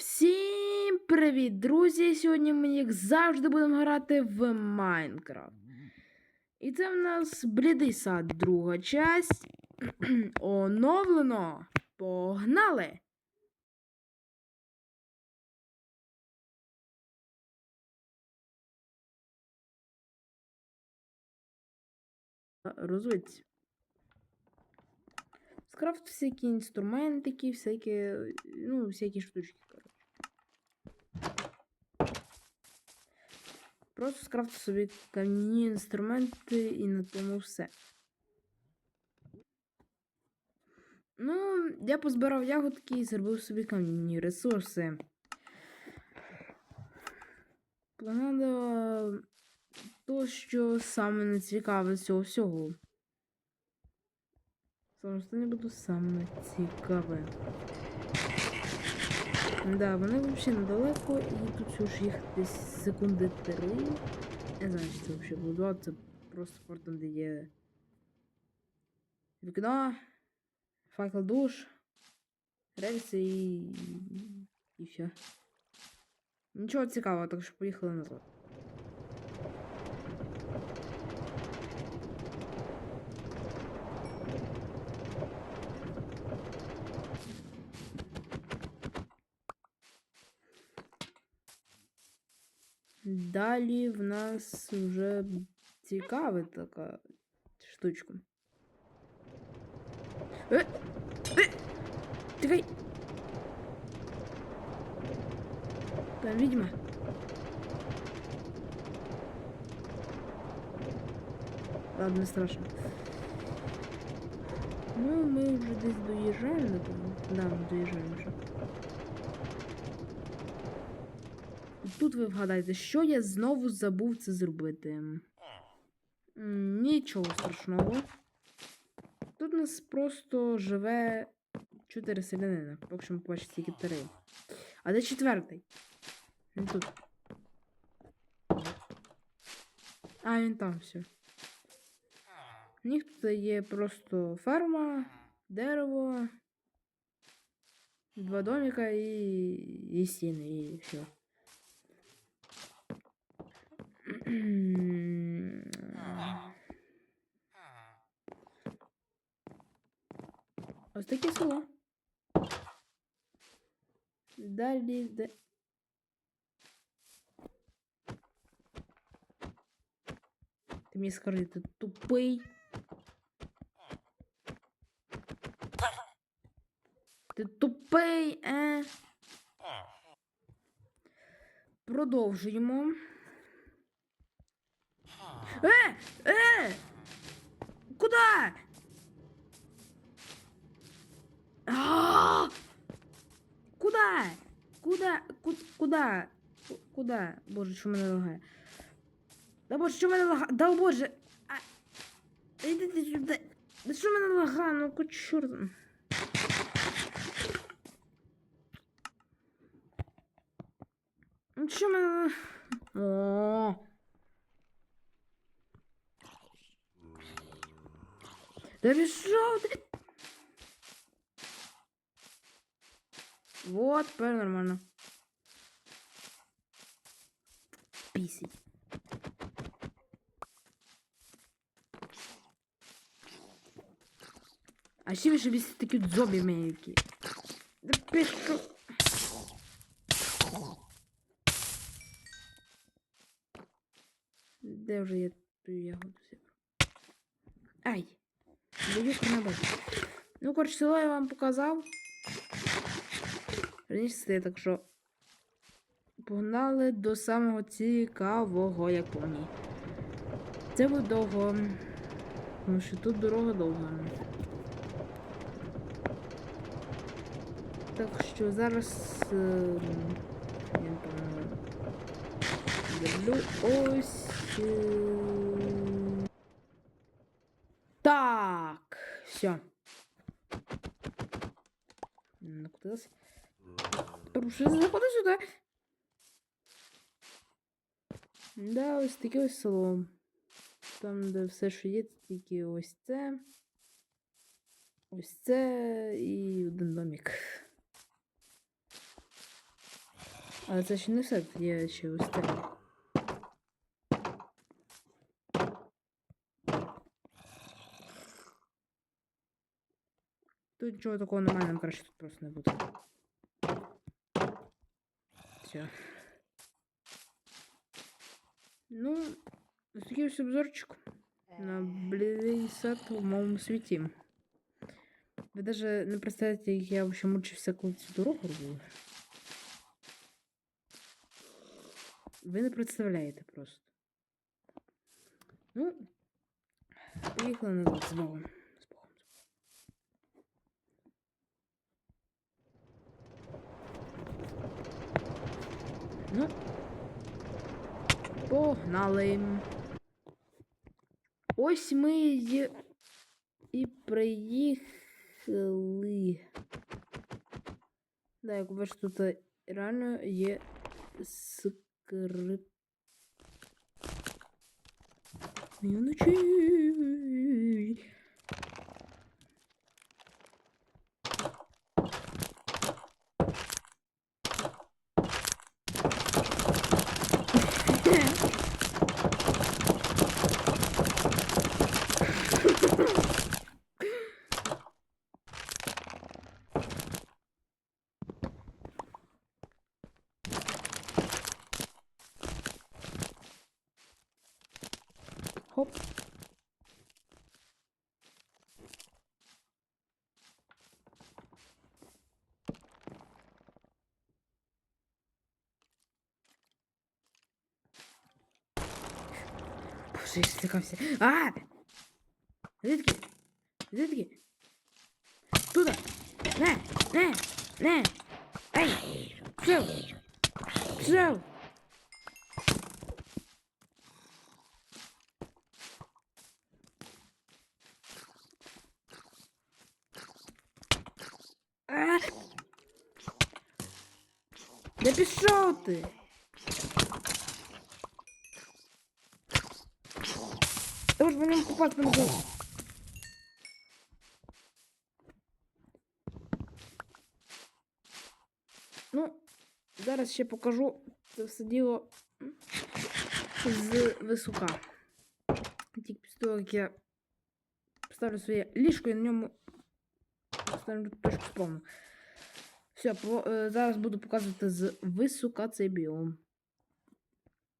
Всім привіт, друзі! Сьогодні ми, як завжди, будемо грати в Майнкрафт. І це в нас Блідий сад, друга часть. Оновлено. Погнали! Розвиться. Скрафт всякі інструментики, всякі, ну, всякі штучки, Просто скрафту собі кам'яні інструменти і на тому все. Ну, я позбирав ягодки і зробив собі кам'яні ресурси. Планада то, що саме не цікаве цього всього. Що не буду саме цікаве. Да, вони взагалі недалеко, і тут все ж їх десь секунди три. Не знаю, чи це взагалі буде, це просто порт де є вікно, факел душ, рельси і. і все. Нічого цікавого, так що поїхали назад. Далі в нас вже цікава така штучка. Е! Е! Тихай! Там відьма. Ладно, не страшно. Ну, ми вже десь доїжджаємо, напевно. Да, ми доїжджаємо вже. Тут ви вгадаєте, що я знову забув це зробити. Нічого страшного. Тут у нас просто живе чотири селянина. Поки що ми побачимо тільки три. А де четвертий? Він тут. А, він там все. Тут є просто ферма, дерево, два домика і, і стіни, і все. Ось таке село. Далі де. Ти мені скажи, ти тупий. Ти тупий, е. Продовжуємо. Е! Е! Куда? А! Куда? Куда? Ку- Куда? Куда? Боже, що мене лагає? Да боже, що мене лагає? Да боже! А... Да що мене лагає? Ну ку чорт. Ну що мене... О. Да пішов ти. Вот, тепер нормально. Пісить. А ще ще бісить такі дзобі мейки. Да пішов. Де вже я ту ягоду зібрав? Ай! Боюсь не бачу. Ну, коротше, село я вам показав. Раніше так що погнали до самого цікавого, як по. Це буде довго. Тому що тут дорога довга. Так що зараз е, я зроблю ось. е, Так, все. Накутилась. Тепер вже заходи сюди. Да, ось таке ось село. Там, де все, що є, тільки ось це. Ось це і один домик. Але це ще не все, є ще ось це. Тут нічого такого немає, нам краще тут просто не буде. Все. Ну, ось такий ось обзорчик на блідий сад в моєму світі. Ви даже не представляєте, як я вообще мучився, коли цю дорогу робив. Ви не представляєте просто. Ну, поїхали назад з Ну, погнали. Ось ми й- і приїхали. Да, як бачите, тут реально є скрип. Вночі. Хоп. Боже, я стикався. А! Звідки? Звідки? Туда! Не! Не! Не! Ей! Пішов! Пішов! Да пішов ти! Та ж по ньому попасти не можу. Ну, зараз ще покажу це все діло з висока. Тільки після того, як я поставлю своє ліжко і на ньому поставлю точку спавну. Все, е, зараз буду показувати з висока цей біом.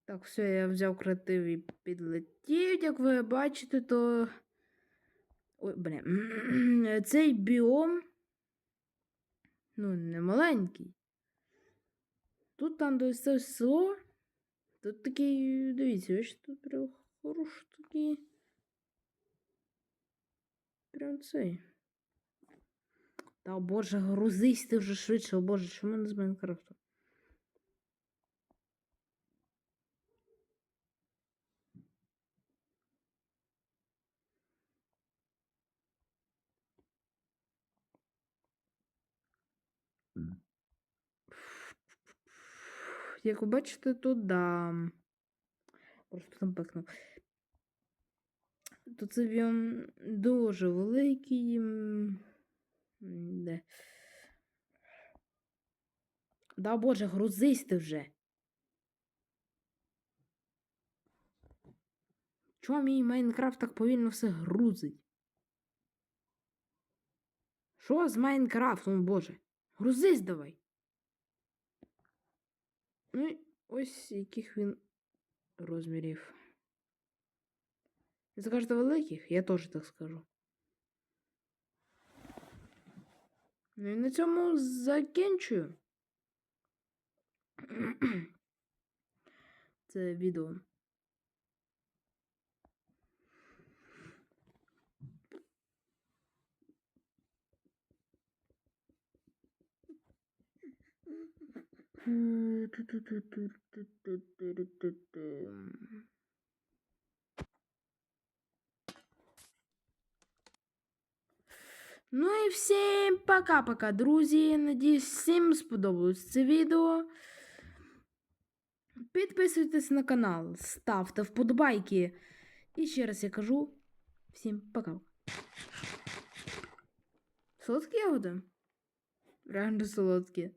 Так, все, я взяв креатив і підлетів. Як ви бачите, то. Ой, бля. Цей біом. Ну, не маленький. Тут там до це село. Тут такий, дивіться, ви тут прям хороший такий. Прям цей. Та о боже, грузись ти вже швидше, о боже, чому не з Майнкрафту? Як ви бачите, то да. Просто там пикнув. То це він дуже великий. Да, боже, грузись ти вже. Чого мій Майнкрафт так повільно все грузить? Що з Майнкрафтом, боже? Грузись давай. Ну, ось яких він розмірів. Ви скажете великих? Я теж так скажу. Ну і на цьому закінчую. Це відео. Ну і всім пока-пока, друзі. Надіюсь, всім сподобалось це відео. Підписуйтесь на канал, ставте вподобайки. І ще раз я кажу всім пока. Солодкі ягоди? Реально солодкі.